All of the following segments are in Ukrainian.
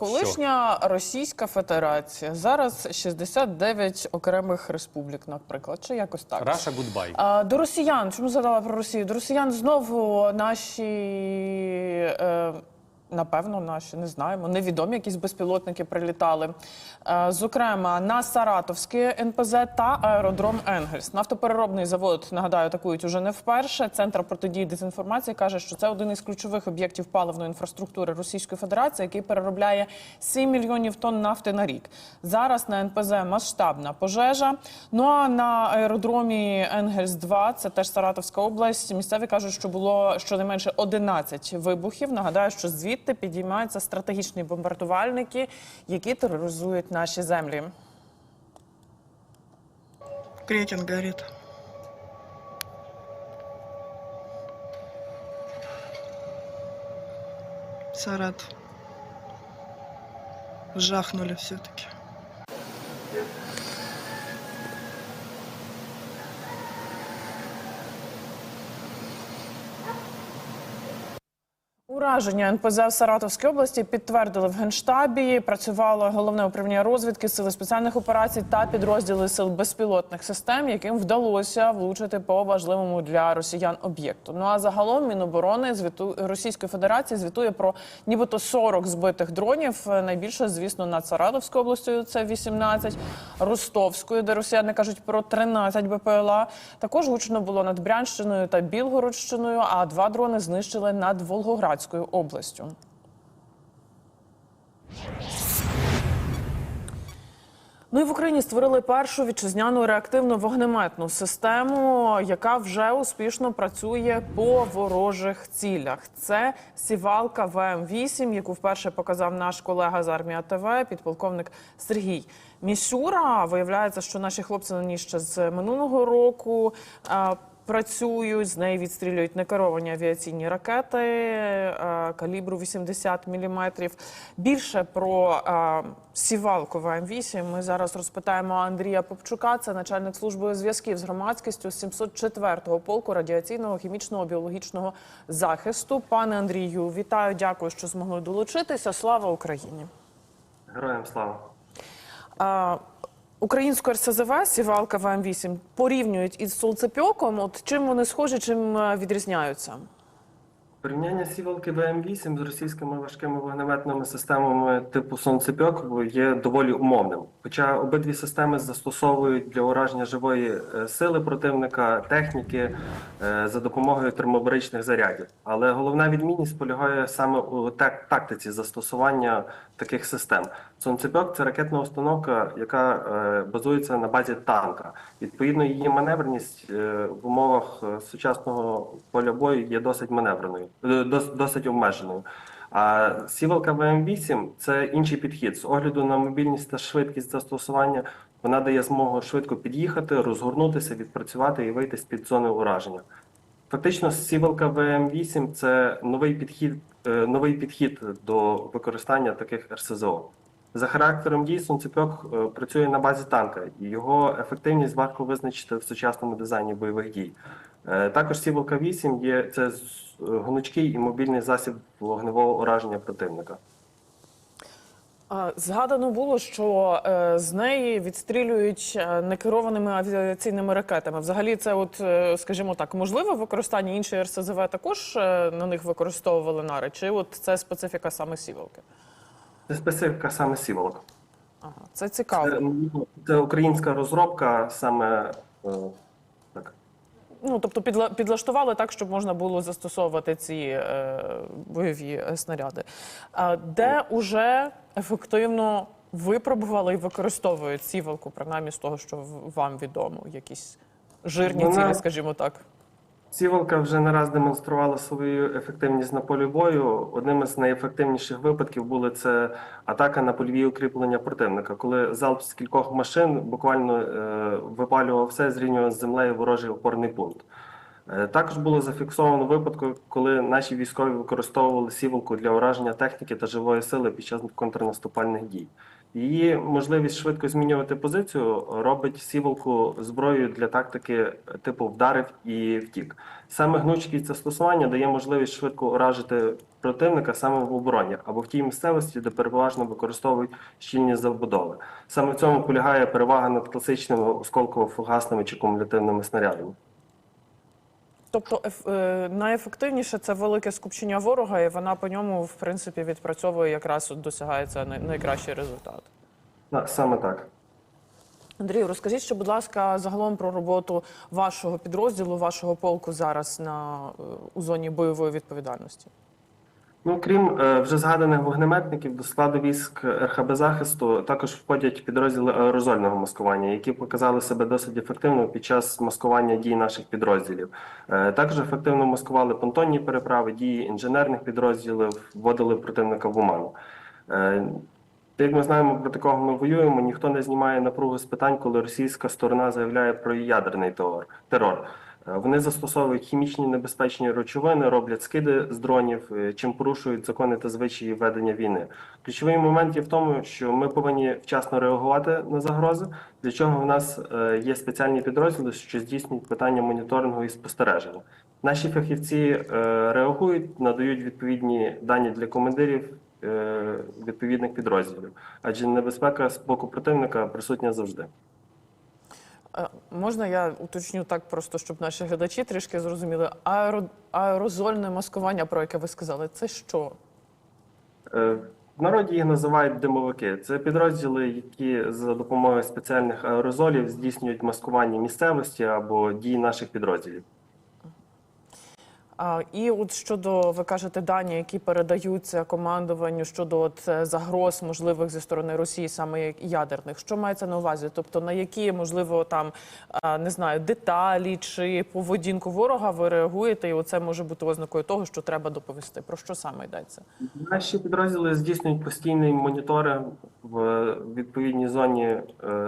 колишня Російська Федерація, зараз 69 окремих республік, наприклад, чи якось так. Раша гудбай. До росіян, чому задала про Росію? До росіян знову наші. Е, Напевно, наші не знаємо. Невідомі якісь безпілотники прилітали. Е, Зокрема, на Саратовське НПЗ та аеродром Енгельс. Нафтопереробний завод, нагадаю, атакують уже не вперше. Центр протидії дезінформації каже, що це один із ключових об'єктів паливної інфраструктури Російської Федерації, який переробляє 7 мільйонів тонн нафти на рік. Зараз на НПЗ масштабна пожежа. Ну а на аеродромі Енгельс 2 це теж Саратовська область. Місцеві кажуть, що було щонайменше 11 вибухів. Нагадаю, що звідти підіймаються стратегічні бомбардувальники, які тероризують наші землі. Кретін горить. Сарат. Жахнули все-таки. Ураження НПЗ в Саратовській області підтвердили в генштабі. Працювало головне управління розвідки, сили спеціальних операцій та підрозділи сил безпілотних систем, яким вдалося влучити по важливому для росіян об'єкту. Ну а загалом Міноборони звіту Російської Федерації звітує про нібито 40 збитих дронів. Найбільше, звісно, над Саратовською областю це 18, Ростовською, де росіяни кажуть про 13 БПЛА. Також гучно було над Брянщиною та Білгородщиною. А два дрони знищили над Волгоградською областю. Ну і в Україні створили першу вітчизняну реактивну вогнеметну систему, яка вже успішно працює по ворожих цілях. Це сівалка ВМ-8, яку вперше показав наш колега з армії АТВ, підполковник Сергій Місюра. Виявляється, що наші хлопці на ній ще з минулого року. Е, Працюють з неї відстрілюють некеровані авіаційні ракети е, калібру 80 мм. Більше про е, сівалку ВМ-8 ми зараз розпитаємо Андрія Попчука. Це начальник служби зв'язків з громадськістю 704-го полку радіаційного, хімічного, біологічного захисту. Пане Андрію, вітаю, дякую, що змогли долучитися. Слава Україні! Героям слава. Українську РСЗВ сівалка ВМ-8 порівнюють із солцепьоком. От чим вони схожі, чим е, відрізняються? Порівняння сівалки ВМ-8 з російськими важкими вогнеметними системами типу Сонцепьок є доволі умовним. Хоча обидві системи застосовують для ураження живої е, сили противника техніки е, за допомогою термобаричних зарядів. Але головна відмінність полягає саме у тактиці застосування таких систем. Сонцепьок це ракетна установка, яка е, базується на базі танка. Відповідно, її маневреність в умовах сучасного поля бою є досить маневреною, досить обмеженою. А сівалка ВМ-8 це інший підхід. З огляду на мобільність та швидкість застосування вона дає змогу швидко під'їхати, розгорнутися, відпрацювати і вийти з під зони ураження. Фактично, сівалка ВМ-8 це новий підхід, е, новий підхід до використання таких РСЗО. За характером дій сонцепьок е, працює на базі танка, і його ефективність важко визначити в сучасному дизайні бойових дій. Е, Також сівалка 8 є це гнучкий і мобільний засіб вогневого ураження противника. Згадано було, що е, з неї відстрілюють е, некерованими авіаційними ракетами. Взагалі, це, от, скажімо так, можливе використання іншої РСЗВ також на них використовували нари? Чи от це специфіка саме сівалки? Це специфіка саме сівалок. Ага, це цікаво. Це, це українська розробка саме. Ну тобто підла- підлаштували так, щоб можна було застосовувати ці е, бойові е, снаряди. А де уже ефективно випробували і використовують сівалку, принаймні з того, що вам відомо, якісь жирні цілі, скажімо так. Сівалка вже не раз демонструвала свою ефективність на полі бою. Одним із найефективніших випадків були це атака на польові укріплення противника, коли залп з кількох машин буквально е, випалював все, зрівнював з землею ворожий опорний пункт. Е, Також було зафіксовано випадку, коли наші військові використовували сівалку для ураження техніки та живої сили під час контрнаступальних дій. Її можливість швидко змінювати позицію робить сівалку зброєю для тактики типу вдарив і втік. Саме гнучкість застосування дає можливість швидко уражити противника саме в обороні або в тій місцевості, де переважно використовують щільні забудови. Саме в цьому полягає перевага над класичними осколково-фугасними чи кумулятивними снарядами. Тобто еф- е, найефективніше це велике скупчення ворога, і вона по ньому, в принципі, відпрацьовує якраз от досягається най- найкращий результат. Так, саме так. Андрію, розкажіть, ще, будь ласка, загалом про роботу вашого підрозділу, вашого полку зараз на е, у зоні бойової відповідальності. Ну, крім е, вже згаданих вогнеметників, до складу військ РХБ захисту також входять підрозділи аерозольного маскування, які показали себе досить ефективно під час маскування дій наших підрозділів. Е, Також ефективно маскували понтонні переправи, дії інженерних підрозділів, вводили противника в оману. Е, Як ми знаємо, проти кого ми воюємо, ніхто не знімає напругу з питань, коли російська сторона заявляє про ядерний терор. Е, Вони застосовують хімічні небезпечні речовини, роблять скиди з дронів, е, чим порушують закони та звичаї ведення війни. Ключовий момент є в тому, що ми повинні вчасно реагувати на загрози, для чого в нас е, є спеціальні підрозділи, що здійснюють питання моніторингу і спостереження. Наші фахівці реагують, надають відповідні дані для командирів відповідних підрозділів, адже небезпека з боку противника присутня завжди. Можна я уточню так, просто щоб наші глядачі трішки зрозуміли. Аеро, аерозольне маскування, про яке ви сказали, це що? Е, В народі їх називають димовики. Це підрозділи, які за допомогою спеціальних аерозолів здійснюють маскування місцевості або дій наших підрозділів. І от щодо ви кажете дані, які передаються командуванню щодо от е, загроз можливих зі сторони Росії, саме ядерних, що мається на увазі? Тобто на які можливо там не знаю деталі чи поведінку ворога ви реагуєте, і оце може бути ознакою того, що треба доповісти. Про що саме йдеться? Наші підрозділи здійснюють постійний моніторинг в відповідній зоні е,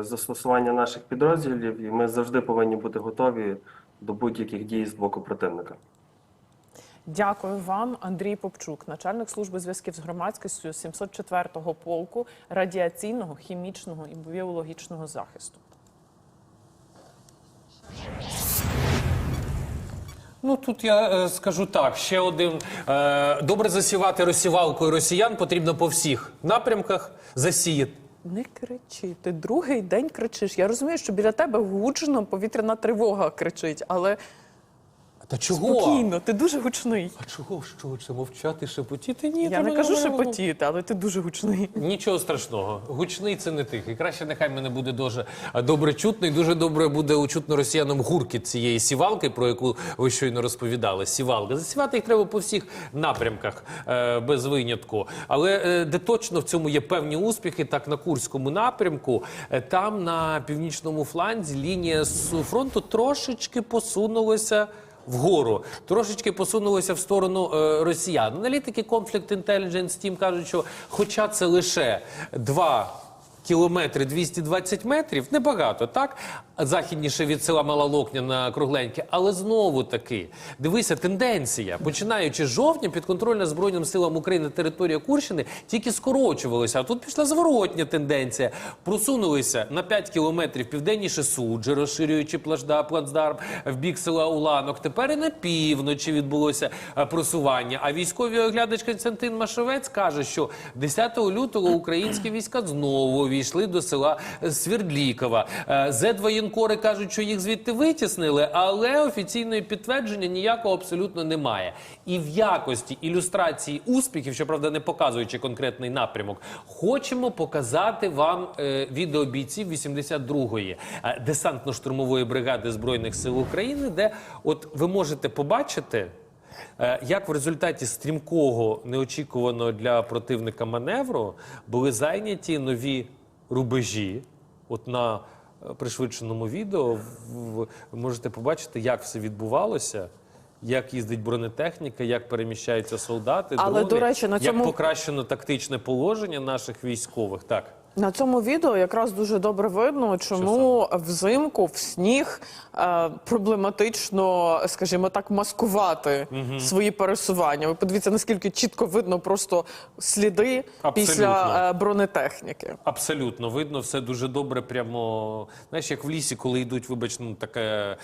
застосування наших підрозділів, і ми завжди повинні бути готові до будь-яких дій з боку противника. Дякую вам, Андрій Попчук, начальник служби зв'язків з громадськістю 704-го полку радіаційного, хімічного і біологічного захисту. Ну тут я е, скажу так: ще один е, добре засівати розсівалкою росіян потрібно по всіх напрямках засіяти. Не кричи, ти другий день кричиш. Я розумію, що біля тебе гучно повітряна тривога кричить, але Та чого? спокійно, ти дуже гучний. А чого що це мовчати, шепотіти? Ні, Я не кажу шепотіти, але ти дуже гучний. Нічого страшного. Гучний це не тихий. Краще нехай мене буде дуже добре чутно і дуже добре буде учутно росіянам гуркіт цієї сівалки, про яку ви щойно розповідали. Сівалка. Засівати їх треба по всіх напрямках е, без винятку. Але е, де точно в цьому є певні успіхи, так на Курському напрямку, е, там на північному фланзі лінія фронту трошечки посунулася вгору. Трошечки посунулося в сторону е, росіян. Аналітики Conflict Intelligence Team кажуть, що хоча це лише два кілометри 220 метрів, небагато, так? Західніше від села Мала Локня на Кругленьке, але знову таки, дивися, тенденція. Починаючи з жовтня, підконтрольна Збройним силам України територія Курщини тільки скорочувалася. А тут пішла зворотня тенденція. Просунулися на 5 кілометрів південніше суджі, розширюючи плацда- плацдарм в бік села Уланок. Тепер і на півночі відбулося е, просування. А військовий оглядач Константин Машовець каже, що 10 лютого українські війська знову увійшли до села Свердлікова. Е, Зедвоєнкори кажуть, що їх звідти витіснили, але офіційної підтвердження ніякого абсолютно немає. І в якості ілюстрації успіхів, щоправда, не показуючи конкретний напрямок, хочемо показати вам е, відео бійців 82-ї е, десантно-штурмової бригади збройних сил України, де от ви можете побачити. Е, Як в результаті стрімкого неочікуваного для противника маневру були зайняті нові рубежі? От на пришвидшеному відео ви можете побачити, як все відбувалося, як їздить бронетехніка, як переміщаються солдати, Але, дрони, до речі, на цьому- як покращено тактичне положення наших військових. Так. На цьому відео якраз дуже добре видно, чому взимку в сніг е, проблематично, скажімо так, маскувати свої пересування. Ви подивіться, наскільки чітко видно просто сліди Абсолютно. після е, бронетехніки. Абсолютно видно, все дуже добре. Прямо знаєш, як в лісі, коли йдуть, вибач, ну таке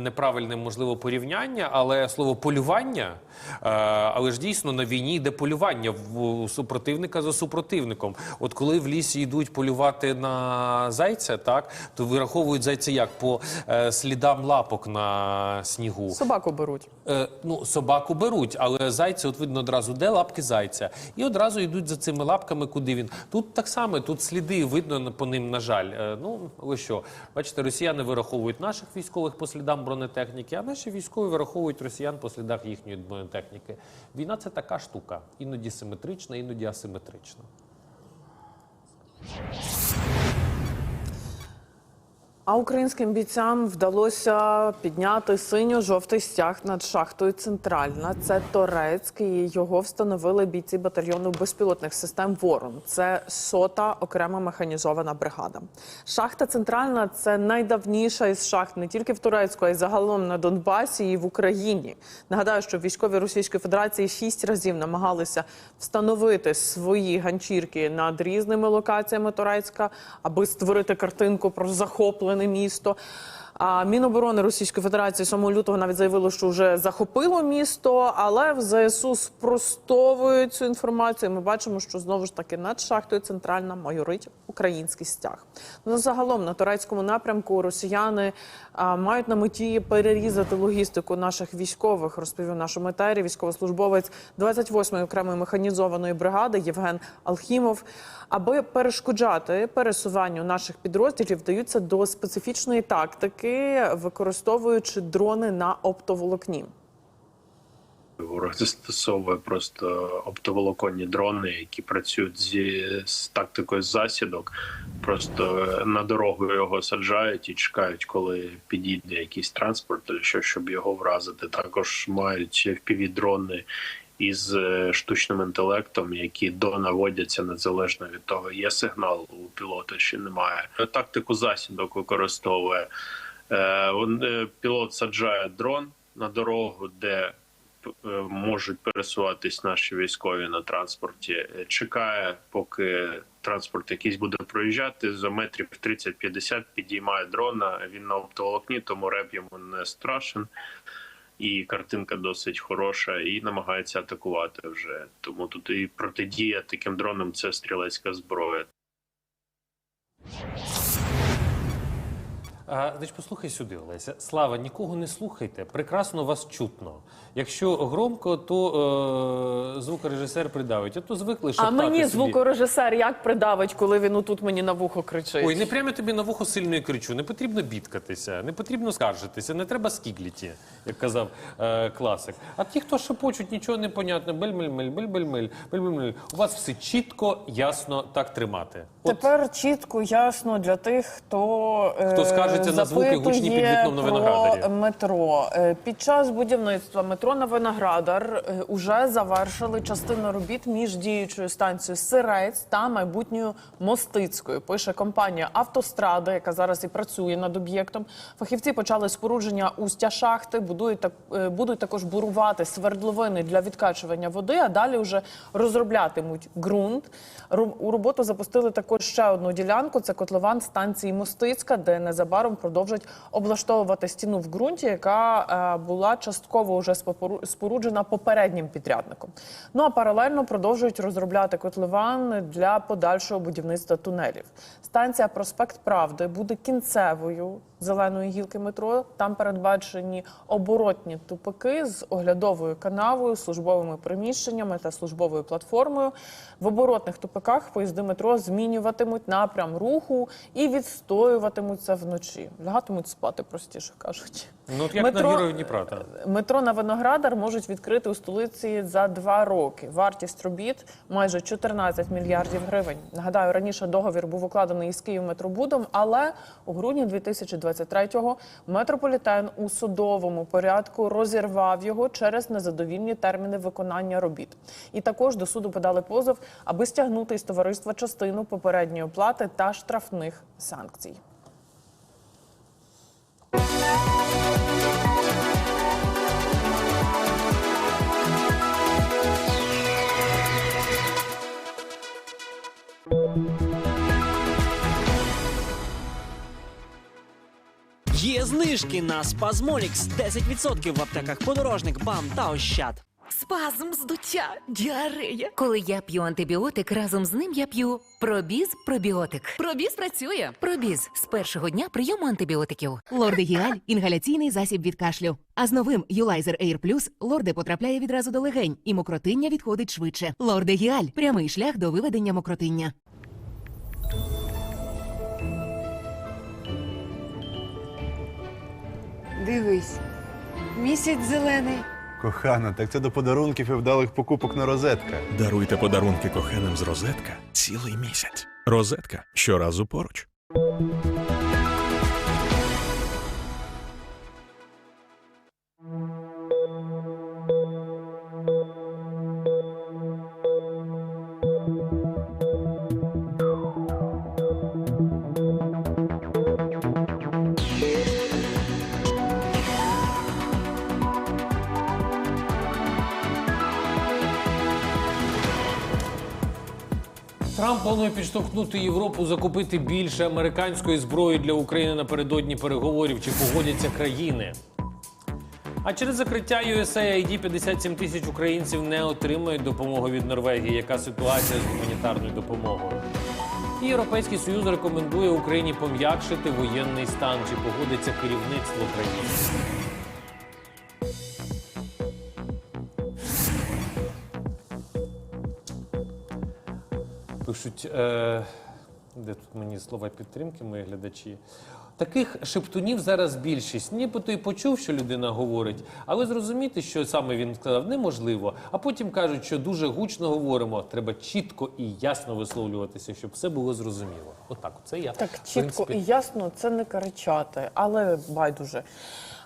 неправильне, можливо, порівняння, але слово полювання. Е, але ж дійсно на війні йде полювання в супротивника за супротивником. От коли в лісі йдуть полювати на зайця, так то вираховують зайця як по е, слідам лапок на снігу. Собаку беруть. Е, ну, собаку беруть, але зайця, от видно одразу, де лапки зайця. І одразу йдуть за цими лапками, куди він. Тут так само, тут сліди видно по ним, на жаль. Е, ну, ви що, бачите, росіяни вираховують наших військових по слідам бронетехніки, а наші військові вираховують росіян по слідах їхньої бронетехніки. Війна це така штука. Іноді симетрична, іноді асиметрична. you А українським бійцям вдалося підняти синьо-жовтий стяг над шахтою Центральна. Це Торецьк, і його встановили бійці батальйону безпілотних систем Ворон. Це сота окрема механізована бригада. Шахта Центральна це найдавніша із шахт не тільки в Турецьку, а й загалом на Донбасі і в Україні. Нагадаю, що військові Російської Федерації шість разів намагалися встановити свої ганчірки над різними локаціями Турецька, аби створити картинку про захоплене місто. А Міноборони Російської Федерації 7 лютого навіть заявило, що вже захопило місто, але в ЗСУ спростовують цю інформацію. Ми бачимо, що знову ж таки над шахтою центральна майорить український стяг. Ну загалом на турецькому напрямку росіяни а, мають на меті перерізати логістику наших військових. Розповів нашому етері військовослужбовець 28-ї окремої механізованої бригади Євген Алхімов. Аби перешкоджати пересуванню наших підрозділів, вдаються до специфічної тактики, використовуючи дрони на оптоволокні. Ворог застосовує просто оптоволоконні дрони, які працюють зі з тактикою засідок. Просто на дорогу його саджають і чекають, коли підійде якийсь транспорт, чи що, щоб його вразити. Також мають fpv дрони із е, штучним інтелектом, які донаводяться незалежно від того, є сигнал у пілота чи немає. Тактику засідок використовує. Е, е, Пілот саджає дрон на дорогу, де е, можуть пересуватись наші військові на транспорті. Чекає, поки транспорт якийсь буде проїжджати. За метрів 30-50 підіймає дрона. Він на оптоволокні, тому реп йому не страшен. І картинка досить хороша, і намагається атакувати вже. Тому тут і протидія таким дронам це стрілецька зброя. А, значить, послухай сюди, Олеся. Слава, нікого не слухайте. Прекрасно вас чутно. Якщо громко, то е, звукорежисер придавить. А то звикли А шептати мені собі. звукорежисер як придавить, коли він отут мені на вухо кричить? Ой, не прямо тобі на вухо сильно і кричу. Не потрібно бідкатися, не потрібно скаржитися, не треба скігліті, як казав е, класик. А ті, хто шепочуть, нічого не понятно, бель-мель-мель, бель-бель-мель, бель-бель-мель. У вас все чітко, ясно так тримати. От Тепер чітко ясно для тих, хто, е, Хто скаржиться на звуки гучні під вікном на про Виноградарі. Метро Е, під час будівництва метро на Виноградар е, уже завершили частину робіт між діючою станцією Сирець та майбутньою Мостицькою. Пише компанія Автострада, яка зараз і працює над об'єктом. Фахівці почали спорудження устя шахти, будують так будуть також бурувати свердловини для відкачування води, а далі вже розроблятимуть ґрунт. Ру- У роботу запустили також ще одну ділянку. Це котлован станції Мостицька, де незабаром продовжать облаштовувати стіну в ґрунті, яка е, була частково вже споруджена попереднім підрядником. Ну а паралельно продовжують розробляти котлован для подальшого будівництва тунелів. Станція Проспект Правди буде кінцевою зеленої гілки метро. Там передбачені оборотні тупики з оглядовою канавою, службовими приміщеннями та службовою платформою. В оборотних тупиках поїзди метро змінюватимуть напрям руху і відстоюватимуться вночі. Лягатимуть спати, простіше кажучи. Ну, от як Метро- на героїв Дніпра, так. Метро на Виноградар можуть відкрити у столиці за два роки. Вартість робіт майже 14 мільярдів гривень. Нагадаю, раніше договір був укладений із Київметробудом, але у грудні 2023-го метрополітен у судовому порядку розірвав його через незадовільні терміни виконання робіт. І також до суду подали позов, аби стягнути із товариства частину попередньої оплати та штрафних санкцій. Є знижки на Спазмолікс 10% в аптеках подорожник, бам та ощад. Спазм, здуття, діарея. Коли я п'ю антибіотик, разом з ним я п'ю пробіз пробіотик. Пробіз працює. Пробіз з першого дня прийому антибіотиків. Лордегіаль – інгаляційний засіб від кашлю. А з новим Юлайзер Air Plus лорде потрапляє відразу до легень, і мокротиння відходить швидше. Лордегіаль – прямий шлях до виведення мокротиння. Дивись, місяць зелений. Кохана, так це до подарунків і вдалих покупок на розетка. Даруйте подарунки коханим з розетка цілий місяць. Розетка щоразу поруч. Підштовхнути Європу закупити більше американської зброї для України напередодні переговорів. Чи погодяться країни? А через закриття USAID 57 тисяч українців не отримають допомоги від Норвегії. Яка ситуація з гуманітарною допомогою? Європейський Союз рекомендує Україні пом'якшити воєнний стан. Чи погодиться керівництво країни? Пишуть, е, де тут мені слова підтримки, мої глядачі. Таких шептунів зараз більшість. Нібито і почув, що людина говорить, але зрозуміти, що саме він сказав, неможливо. А потім кажуть, що дуже гучно говоримо. Треба чітко і ясно висловлюватися, щоб все було зрозуміло. Отак, це я Так чітко принципі, і ясно це не кричати, але байдуже.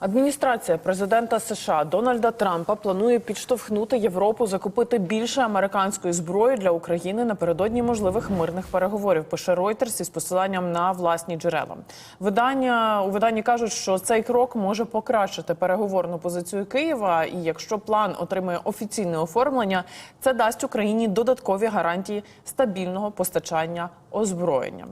Адміністрація президента США Дональда Трампа планує підштовхнути Європу закупити більше американської зброї для України напередодні можливих мирних переговорів. Пише Reuters із посиланням на власні джерела. Видання у виданні кажуть, що цей крок може покращити переговорну позицію Києва. І якщо план отримає офіційне оформлення, це дасть Україні додаткові гарантії стабільного постачання озброєння.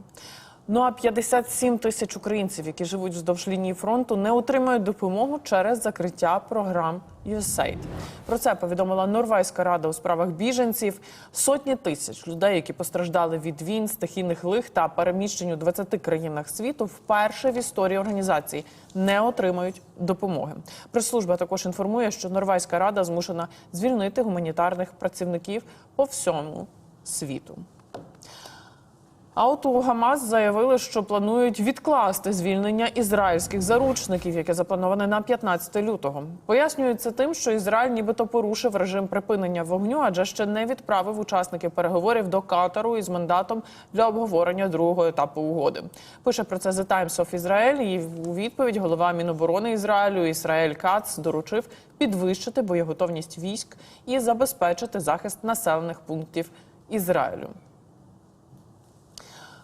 Ну а 57 тисяч українців, які живуть вздовж лінії фронту, не отримають допомогу через закриття програм USAID. Про це повідомила Норвезька рада у справах біженців. Сотні тисяч людей, які постраждали від війн, стихійних лих та переміщень у 20 країнах світу, вперше в історії організації не отримають допомоги. Прес-служба також інформує, що Норвезька рада змушена звільнити гуманітарних працівників по всьому світу. А от у Гамас заявили, що планують відкласти звільнення ізраїльських заручників, яке заплановане на 15 лютого. Пояснюють це тим, що Ізраїль нібито порушив режим припинення вогню, адже ще не відправив учасників переговорів до Катару із мандатом для обговорення другого етапу угоди. Пише про це The Times of Israel, і у відповідь голова Міноборони Ізраїлю Ісраїль Кац доручив підвищити боєготовність військ і забезпечити захист населених пунктів Ізраїлю.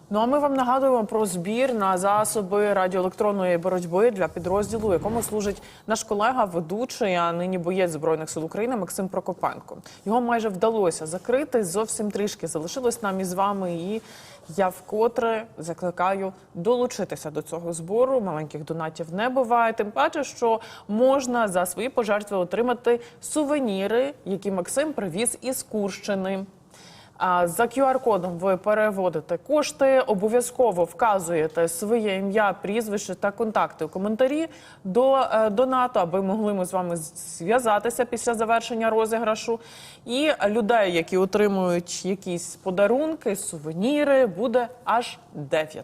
Ну а ми вам нагадуємо про збір на засоби радіоелектронної боротьби для підрозділу, якому служить наш колега, ведучий, а нині боєць збройних сил України Максим Прокопенко. Його майже вдалося закрити. Зовсім трішки залишилось нам із вами. І я вкотре закликаю долучитися до цього збору. Маленьких донатів не буває. Тим паче, що можна за свої пожертви отримати сувеніри, які Максим привіз із Курщини. За QR-кодом ви переводите кошти, обов'язково вказуєте своє ім'я, прізвище та контакти у коментарі до е, донату, аби могли ми з вами зв'язатися після завершення розіграшу. І людей, які отримують якісь подарунки, сувеніри, буде аж дев'ятеро.